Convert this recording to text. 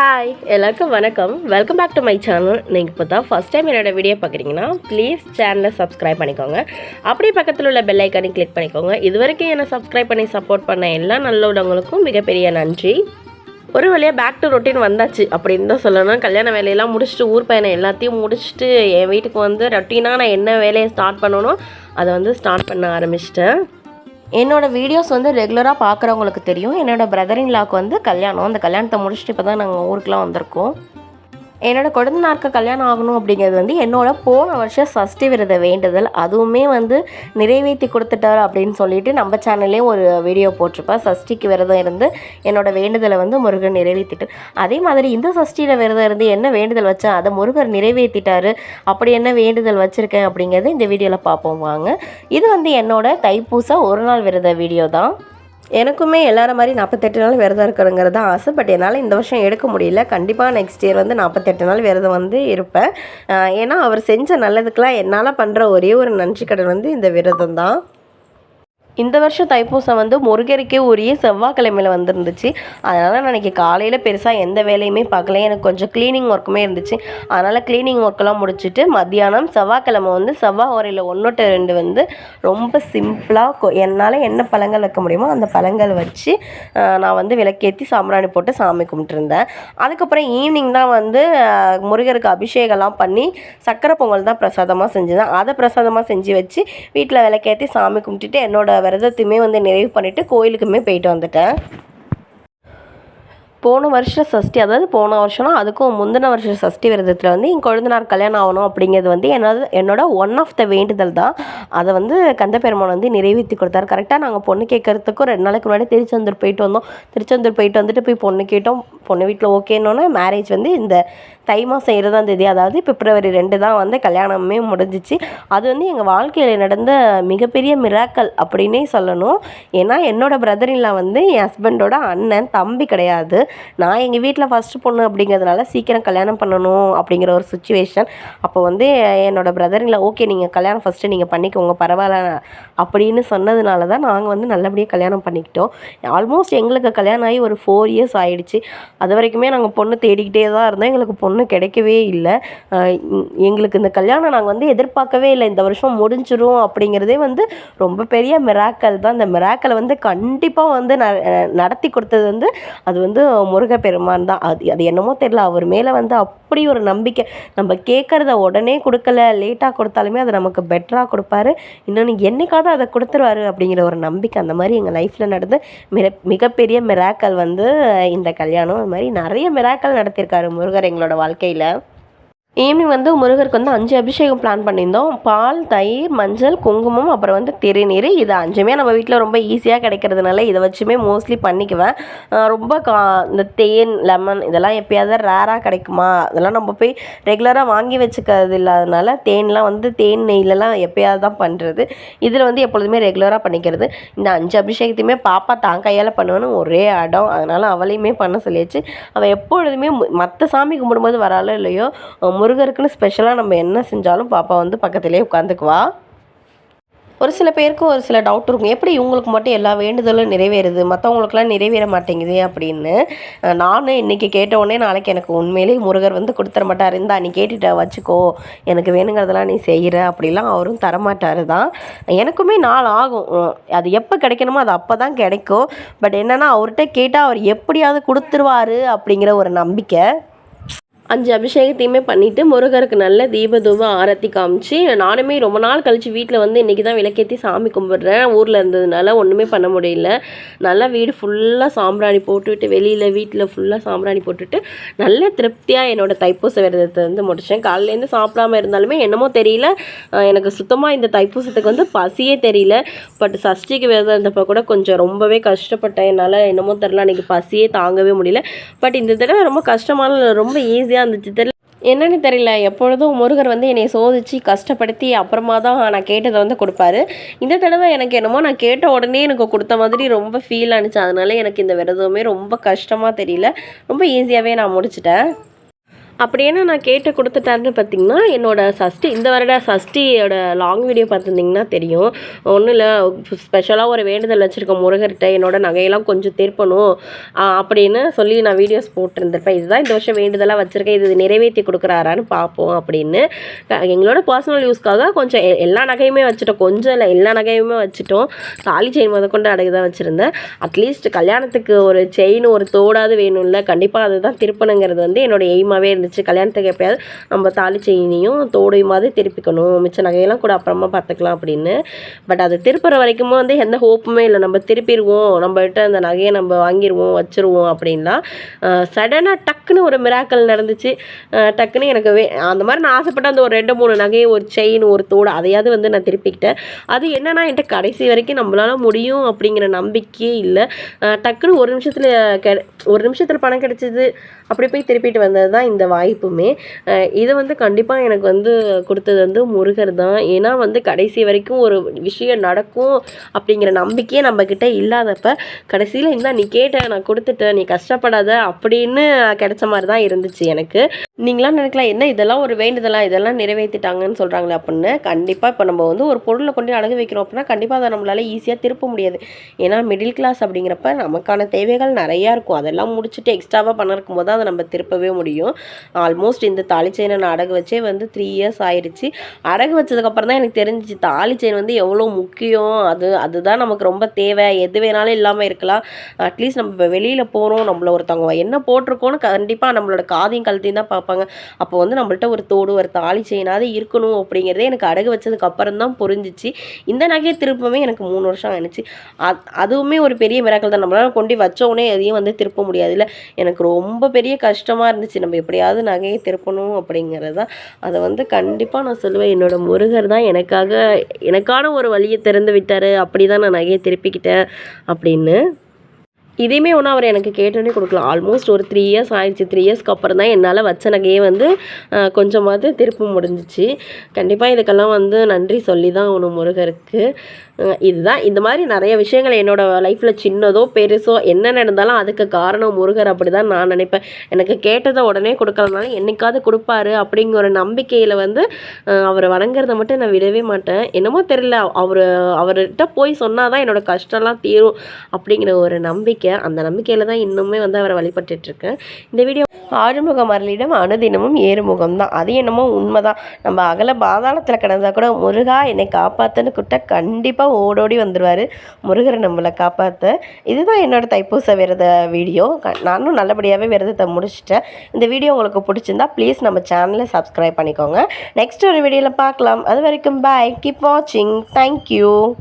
Hi எல்லாருக்கும் வணக்கம். Welcome back to my channel நீங்கள் இப்போ தான் ஃபஸ்ட் டைம் என்னோடய வீடியோ பார்க்குறீங்கன்னா ப்ளீஸ் சேனலை சப்ஸ்கிரைப் பண்ணிக்கோங்க. அப்படியே பக்கத்தில் உள்ள பெல் ஐக்கானே கிளிக் பண்ணிக்கோங்க. இது வரைக்கும் என்னை சப்ஸ்கிரைப் பண்ணி சப்போர்ட் பண்ண எல்லா நல்லவங்களுக்கும் மிகப்பெரிய நன்றி. ஒரு வழியாக பேக் டு ரொட்டீன் வந்தாச்சு. அப்படின்னு தான் சொல்லணும். கல்யாண வேலையெல்லாம் முடிச்சுட்டு ஊர் பயணம் எல்லாத்தையும் முடிச்சுட்டு என் வீட்டுக்கு வந்து ரொட்டீனாக நான் என்ன வேலையை ஸ்டார்ட் பண்ணணும் அதை வந்து ஸ்டார்ட் பண்ண ஆரம்பிச்சிட்டேன். என்னோடய வீடியோஸ் வந்து ரெகுலராக பார்க்குறவங்களுக்கு தெரியும். என்னோடய பிரதர் இன்லாக்கு வந்து கல்யாணம். அந்த கல்யாணத்தை முடிச்சுட்டு இப்போ தான் நாங்கள் ஊருக்குலாம் வந்திருக்கோம். என்னோட கொழுந்தனாருக்கு கல்யாணம் ஆகணும் அப்படிங்கிறது வந்து என்னோட போன வருஷம் சஷ்டி விரத வேண்டுதல். அதுவுமே வந்து நிறைவேற்றி கொடுத்துட்டாரு அப்படின்னு சொல்லிட்டு நம்ம சேனல்லே ஒரு வீடியோ போட்டிருப்பேன் சஷ்டிக்கு விரதம் இருந்து என்னோட வேண்டுதலை வந்து முருகன் நிறைவேற்றிட்டு. அதே மாதிரி இந்த சஷ்டியில் விரதம் இருந்து என்ன வேண்டுதல் வச்சேன் அதை முருகர் நிறைவேற்றிட்டார். அப்படி என்ன வேண்டுதல் வச்சுருக்கேன் அப்படிங்கிறது இந்த வீடியோவில் பார்ப்போம் வாங்க. இது வந்து என்னோட தைப்பூச ஒரு நாள் விரத வீடியோ தான். எனக்குமே எல்லாரும் மாதிரி நாற்பத்தெட்டு நாள் விரதம் இருக்கணுங்கிறது தான் ஆசை பட் என்னால் இந்த வருஷம் எடுக்க முடியல. கண்டிப்பாக நெக்ஸ்ட் இயர் வந்து நாற்பத்தெட்டு நாள் விரதம் வந்து இருப்பேன். ஏன்னா அவர் செஞ்ச நல்லதுக்கெலாம் என்னால் பண்ணுற ஒரே ஒரு நன்றி கடன் வந்து இந்த விரதம் தான். இந்த வருஷம் தைப்பூசம் வந்து முருகருக்கே உரிய செவ்வாய்க்கிழமையில் வந்துருந்துச்சு. அதனால் நான் காலையில் பெருசாக எந்த வேலையுமே பார்க்கல. எனக்கு கொஞ்சம் க்ளீனிங் ஒர்க்குமே இருந்துச்சு. அதனால் க்ளீனிங் ஒர்க்கெல்லாம் முடிச்சுட்டு மத்தியானம் செவ்வாய்க்கிழமை வந்து செவ்வாய் உரையில் ஒன்று ரெண்டு வந்து ரொம்ப சிம்பிளாக என்னால் என்ன பழங்கள் வைக்க முடியுமோ அந்த பழங்கள் வச்சு நான் வந்து விளக்கேற்றி சாம்பிராணி போட்டு சாமி கும்பிட்டுருந்தேன். அதுக்கப்புறம் ஈவினிங் தான் வந்து முருகருக்கு அபிஷேகம்லாம் பண்ணி சக்கரை பொங்கல் தான் பிரசாதமாக செஞ்சுதான் அதை பிரசாதமாக செஞ்சு வச்சு வீட்டில் விளக்கேற்றி சாமி கும்பிட்டுட்டு என்னோட விரதத்தையுமே வந்து நிறைவு பண்ணிவிட்டு கோயிலுக்குமே போயிட்டு வந்துட்டேன். போன வருஷம் சஷ்டி அதாவது போன வருஷம்னா அதுக்கும் முந்தின வருஷம் சஷ்டி விரதத்தில் வந்து என் கொழுந்தனார் கல்யாணம் ஆகணும் அப்படிங்கிறது வந்து என்னது என்னோட ஒன் ஆஃப் த வேண்டுதல் தான். அதை வந்து கந்த பெருமான் வந்து நிறைவேற்றி கொடுத்தாரு. கரெக்டாக நாங்கள் பொண்ணு கேட்கறதுக்கும் ரெண்டு நாளைக்கு முன்னாடி திருச்செந்தூர் போயிட்டு வந்தோம். திருச்செந்தூர் போயிட்டு வந்துட்டு போய் பொண்ணு கேட்டோம். பொண்ணு வீட்டில் ஓகேன்னொன்னே மேரேஜ் வந்து இந்த தை மாதம் இருபதாம் தேதி அதாவது பிப்ரவரி ரெண்டு தான் வந்து கல்யாணமே முடிஞ்சிச்சு. அது வந்து எங்கள் வாழ்க்கையில் நடந்த மிகப்பெரிய மிராக்கல் அப்படின்னே சொல்லணும். ஏன்னா என்னோடய பிரதரின்லாம் வந்து என் ஹஸ்பண்டோட அண்ணன் தம்பி கிடையாது. நான் எங்கள் வீட்டில் ஃபஸ்ட்டு பொண்ணு அப்படிங்கிறதுனால சீக்கிரம் கல்யாணம் பண்ணணும் அப்படிங்கிற ஒரு சுச்சுவேஷன் அப்போ வந்து என்னோடய பிரதர் இல்லை ஓகே நீங்கள் கல்யாணம் ஃபஸ்ட்டு நீங்கள் பண்ணிக்கோங்க பரவாயில்ல அப்படின்னு சொன்னதுனால தான் நாங்கள் வந்து நல்லபடியாக கல்யாணம் பண்ணிக்கிட்டோம். ஆல்மோஸ்ட் எங்களுக்கு கல்யாணம் ஆகி ஒரு ஃபோர் இயர்ஸ் ஆயிடுச்சு. அது வரைக்குமே நாங்கள் பொண்ணு தேடிக்கிட்டே தான் இருந்தோம். எங்களுக்கு பொண்ணு கிடைக்கவே இல்லை. எங்களுக்கு இந்த கல்யாணம் நாங்கள் வந்து எதிர்பார்க்கவே இல்லை. இந்த வருஷம் முடிஞ்சிரும் அப்படிங்கிறதே வந்து ரொம்ப பெரிய மிராக்கல் தான். இந்த மிராக்கலை வந்து கண்டிப்பாக வந்து ந நடத்தி கொடுத்தது வந்து அது வந்து முருகப்பெருமான் தான். அது அது என்னமோ தெரில அவர் மேலே வந்து அப்படி ஒரு நம்பிக்கை. நம்ம கேட்குறத உடனே கொடுக்கல. லேட்டாக கொடுத்தாலுமே அதை நமக்கு பெட்டராக கொடுப்பாரு. இன்னொன்று என்னைக்காவது அதை கொடுத்துருவாரு அப்படிங்கிற ஒரு நம்பிக்கை அந்த மாதிரி எங்கள் லைஃப்பில் நடந்து மிக மிகப்பெரிய மிராக்கல் வந்து இந்த கல்யாணம். அது மாதிரி நிறைய மிராக்கல் நடத்தியிருக்காரு முருகர் எங்களோட வாழ்க்கையில். ஈவினிங் வந்து முருகருக்கு வந்து அஞ்சு அபிஷேகம் பிளான் பண்ணியிருந்தோம். பால் தயிர் மஞ்சள் குங்குமம் அப்புறம் வந்து திருநீர். இது அஞ்சுமே நம்ம வீட்டில் ரொம்ப ஈஸியாக கிடைக்கிறதுனால இதை வச்சுமே மோஸ்ட்லி பண்ணிக்குவேன். ரொம்ப கா இந்த தேன் லெமன் இதெல்லாம் எப்பயாவது ரேராக கிடைக்குமா? அதெல்லாம் நம்ம போய் ரெகுலராக வாங்கி வச்சுக்கிறது இல்லாதனால தேன்லாம் வந்து தேன் நெய்லலாம் எப்பயாவது தான் பண்ணுறது இதில் வந்து எப்பொழுதுமே ரெகுலராக பண்ணிக்கிறது. இந்த அஞ்சு அபிஷேகத்தையுமே பாப்பா தான் கையால் பண்ணுவேன்னு ஒரே அடம். அதனால் அவளையுமே பண்ண சொல்லியாச்சு. அவள் எப்பொழுதுமே மற்ற சாமி கும்பிடும்போது வராளோ இல்லையோ முருகருக்குன்னு ஸ்பெஷலாக நம்ம என்ன செஞ்சாலும் பாப்பா வந்து பக்கத்துலேயே உட்காந்துக்குவா ஒரு சில பேருக்கு ஒரு சில டவுட் இருக்கும். எப்படி இவங்களுக்கு மட்டும் எல்லா வேண்டுதலும் நிறைவேறுது? மற்றவங்களுக்குலாம் நிறைவேற மாட்டேங்குது அப்படின்னு நானும் இன்றைக்கி கேட்டவுடனே நாளைக்கு எனக்கு உண்மையிலேயே முருகர் வந்து கொடுத்துட மாட்டார். இருந்தா நீ கேட்டுட்ட வச்சுக்கோ. எனக்கு வேணுங்கிறதெல்லாம் நீ செய்கிற அப்படிலாம் அவரும் தரமாட்டார் தான். எனக்குமே நாள் ஆகும். அது எப்போ கிடைக்கணுமோ அது அப்போ தான் கிடைக்கும். பட் என்னென்னா அவர்கிட்ட கேட்டால் அவர் எப்படியாவது கொடுத்துருவாரு அப்படிங்கிற ஒரு நம்பிக்கை. அஞ்சு அபிஷேகத்தையுமே பண்ணிவிட்டு முருகருக்கு நல்ல தீபதூப ஆரத்தி காமிச்சு நானுமே ரொம்ப நாள் கழித்து வீட்டில் வந்து இன்றைக்கி தான் விளக்கேற்றி சாமி கும்பிட்றேன். ஊரில் இருந்ததுனால ஒன்றுமே பண்ண முடியல. நல்லா வீடு ஃபுல்லாக சாம்பிராணி போட்டுவிட்டு வெளியில் வீட்டில் ஃபுல்லாக சாம்பிராணி போட்டுவிட்டு நல்ல திருப்தியாக என்னோடய தைப்பூச விரதத்தை வந்து முடித்தேன் காலையிலேருந்து சாப்பிடாம இருந்தாலுமே என்னமோ தெரியல. எனக்கு சுத்தமாக இந்த தைப்பூசத்துக்கு வந்து பசியே தெரியல. பட் சஷ்டிக்கு விரதம் இருந்தப்போ கூட கொஞ்சம் ரொம்பவே கஷ்டப்பட்டேன். என்னால் என்னமோ தெரில அன்றைக்கி பசியே தாங்கவே முடியல. பட் இந்த தடவை ரொம்ப கஷ்டமான ரொம்ப ஈஸியாக இருந்துச்சு தெரியல. என்னன்னு தெரியல. எப்பொழுதும் முருகர் வந்து என்னை சோதிச்சு கஷ்டப்படுத்தி அப்புறமா தான் நான் கேட்டதை வந்து கொடுப்பாரு. இந்த தடவை எனக்கு என்னமோ நான் கேட்ட உடனே எனக்கு கொடுத்த மாதிரி ரொம்ப ஃபீல் ஆனிச்சு அதனால எனக்கு இந்த விரதமே ரொம்ப கஷ்டமாக தெரியல. ரொம்ப ஈஸியாகவே நான் முடிச்சிட்டேன். அப்படியே நான் கேட்டு கொடுத்துட்டாருன்னு பார்த்தீங்கன்னா என்னோடய சஷ்டி இந்த வருட சஷ்டியோட லாங் வீடியோ பார்த்துருந்தீங்கன்னா தெரியும். ஒன்றும் இல்லை ஸ்பெஷலாக ஒரு வேண்டுதல் வச்சுருக்க முருகர்கிட்ட என்னோடய நகையெல்லாம் கொஞ்சம் திருப்பணும் அப்படின்னு சொல்லி நான் வீடியோஸ் போட்டிருந்திருப்பேன். இதுதான் இந்த வருஷம் வேண்டுதலாக வச்சுருக்கேன். இது நிறைவேற்றி கொடுக்குறாரான்னு பார்ப்போம் அப்படின்னு. எங்களோட பர்சனல் யூஸ்க்காக கொஞ்சம் எ- எல்லா நகையுமே வச்சுட்டோம். கொஞ்சம் இல்லை எல்லா நகையுமே வச்சுட்டோம். தாலி செயின் முதற்கொண்டு அடகு தான் வச்சுருந்தேன். அட்லீஸ்ட் கல்யாணத்துக்கு ஒரு செயின் ஒரு தோடாவது வேணும்ல. கண்டிப்பாக அதுதான் திருப்பணுங்கிறது வந்து என்னோடய எய்மாவே இருந்துச்சு. கல்யாணத்துக்கு எப்பயாவது நம்ம தாலி செயினையும் மாதிரி திருப்பிக்கணும். மிச்ச நகையெல்லாம் கூட அப்புறமா பார்த்துக்கலாம் அப்படின்னு. பட் அது திருப்புற வரைக்கும் வந்து எந்த ஹோப்புமே இல்லை. நம்ம திருப்பிடுவோம். நம்மகிட்ட அந்த நகையை நம்ம வாங்கிடுவோம் வச்சிருவோம் அப்படின்லாம் சடனாக டக்குன்னு ஒரு மிராக்கல் நடந்துச்சு. டக்குன்னு எனக்கு வே அந்த மாதிரி நான் ஆசைப்பட்ட அந்த ஒரு ரெண்டு மூணு நகை ஒரு செயின் ஒரு தோடு அதையாவது வந்து நான் திருப்பிக்கிட்டேன். அது என்னன்னா என்கிட்ட கடைசி வரைக்கும் நம்மளால முடியும் அப்படிங்கிற நம்பிக்கையே இல்லை. டக்குன்னு ஒரு நிமிஷத்தில் கெ ஒரு நிமிஷத்தில் பணம் கிடைச்சிது. அப்படி போய் திருப்பிட்டு வந்தது தான் இந்த வாய்ப்புமே இதை இது வந்து கண்டிப்பாக எனக்கு வந்து கொடுத்தது வந்து முருகர் தான். ஏன்னா வந்து கடைசி வரைக்கும் ஒரு விஷயம் நடக்கும் அப்படிங்கிற நம்பிக்கையே நம்மக்கிட்ட இல்லாதப்ப கடைசியில் இந்த நீ கேட்ட நான் கொடுத்துட்டேன் நீ கஷ்டப்படாத அப்படின்னு கிடைச்ச மாதிரி தான் இருந்துச்சு எனக்கு. நீங்களாம் நினைக்கலாம் என்ன இதெல்லாம் ஒரு வேண்டுதலாக இதெல்லாம் நிறைவேற்றிட்டாங்கன்னு சொல்கிறாங்களே அப்படின்னு. கண்டிப்பாக இப்போ நம்ம வந்து ஒரு பொருளை கொண்டு அழகு வைக்கிறோம் அப்படின்னா கண்டிப்பாக அதை நம்மளால ஈஸியாக திருப்ப முடியாது. ஏன்னா மிடில் கிளாஸ் அப்படிங்கிறப்ப நமக்கான தேவைகள் நிறையா இருக்கும். அதெல்லாம் முடிச்சுட்டு எக்ஸ்ட்ராவாக பண்ண இருக்கும்போது அதை நம்ம திருப்பவே முடியும். ஆல்மோஸ்ட் இந்த தாலி செயினை நான் அடகு வச்சே வந்து த்ரீ இயர்ஸ் ஆயிடுச்சு அடகு வச்சதுக்கப்புறம் தான் எனக்கு தெரிஞ்சிச்சு தாலி செயின் வந்து எவ்வளோ முக்கியம்? அது அதுதான் நமக்கு ரொம்ப தேவை. எது வேணாலும் இல்லாமல் இருக்கலாம். அட்லீஸ்ட் நம்ம இப்போ வெளியில் போகிறோம் நம்மள ஒருத்தவங்க என்ன போட்டிருக்கோன்னு கண்டிப்பாக நம்மளோட காதையும் கழுத்தையும் தான் பார்ப்பாங்க. அப்போ வந்து நம்மள்ட்ட ஒரு தோடு ஒரு தாலி செயினாவது இருக்கணும் அப்படிங்கிறதே எனக்கு அடகு வச்சதுக்கு அப்புறம் தான் புரிஞ்சிச்சு. இந்த நகையை திருப்பவே எனக்கு மூணு வருஷம் ஆயிடுச்சு. அது அதுவுமே ஒரு பெரிய மிராக்கள் தான். நம்மளால் கொண்டு வச்சோடனே எதையும் வந்து திருப்ப முடியாதுல்ல. எனக்கு ரொம்ப பெரிய கஷ்டமாக இருந்துச்சு. நம்ம எப்படியாவது நகையை திருப்பணும் அப்படிங்கிறது தான் அதை வந்து கண்டிப்பாக நான் சொல்லுவேன். என்னோட முருகர் தான் எனக்காக எனக்கான ஒரு வழியை திறந்து விட்டார். அப்படி தான் நான் நகையை திருப்பிக்கிட்டேன் அப்படின்னு. இதையுமே ஒன்று அவர் எனக்கு கேட்டோன்னே கொடுக்கல ஆல்மோஸ்ட் ஒரு த்ரீ இயர்ஸ் ஆயிடுச்சு. த்ரீ இயர்ஸ்க்கு அப்புறம் தான் என்னால் வச்ச நகையே வந்து கொஞ்சமாவது திருப்ப முடிஞ்சிச்சு. கண்டிப்பாக இதுக்கெல்லாம் வந்து நன்றி சொல்லி தான் ஒன்று முருகருக்கு. இதுதான். இந்த மாதிரி நிறைய விஷயங்கள் என்னோடய லைஃப்பில் சின்னதோ பெருசோ என்ன நடந்தாலும் அதுக்கு காரணம் முருகர் அப்படி தான் நான் நினைப்பேன். எனக்கு கேட்டதை உடனே கொடுக்கறதுனால என்னைக்காவது கொடுப்பாரு அப்படிங்கிற ஒரு நம்பிக்கையில் வந்து அவரை வணங்குறத மட்டும் நான் விடவே மாட்டேன். என்னமோ தெரியல அவர் அவர்கிட்ட போய் சொன்னால் தான் என்னோட கஷ்டம்லாம் தீரும் அப்படிங்கிற ஒரு நம்பிக்கை. அந்த நம்பிக்கையில் தான் இன்னுமே வந்து அவரை வழிபட்டுருக்கேன் இருக்கேன் இந்த வீடியோ ஆறுமுக மரலிடம் அனுதினமும் ஏறுமுகம் தான் அது என்னமோ உண்மைதான். நம்ம அகல பாதாளத்தில் கிடந்தா கூட முருகா என்னை காப்பாற்றுன்னு கூட்ட கண்டிப்பாக ஓடோடி வந்துடுவார் முருகரை நம்மளை காப்பாற்ற இதுதான் என்னோட தைப்பூச விரத வீடியோ. க- நானும் நல்லபடியாகவே விரதத்தை முடிச்சிட்டேன். இந்த வீடியோ உங்களுக்கு பிடிச்சிருந்தா ப்ளீஸ் நம்ம சேனலை சப்ஸ்கிரைப் பண்ணிக்கோங்க. நெக்ஸ்ட் ஒரு வீடியோவில் பார்க்கலாம். அது வரைக்கும் பாய் கீப் வாட்சிங் தேங்க்யூ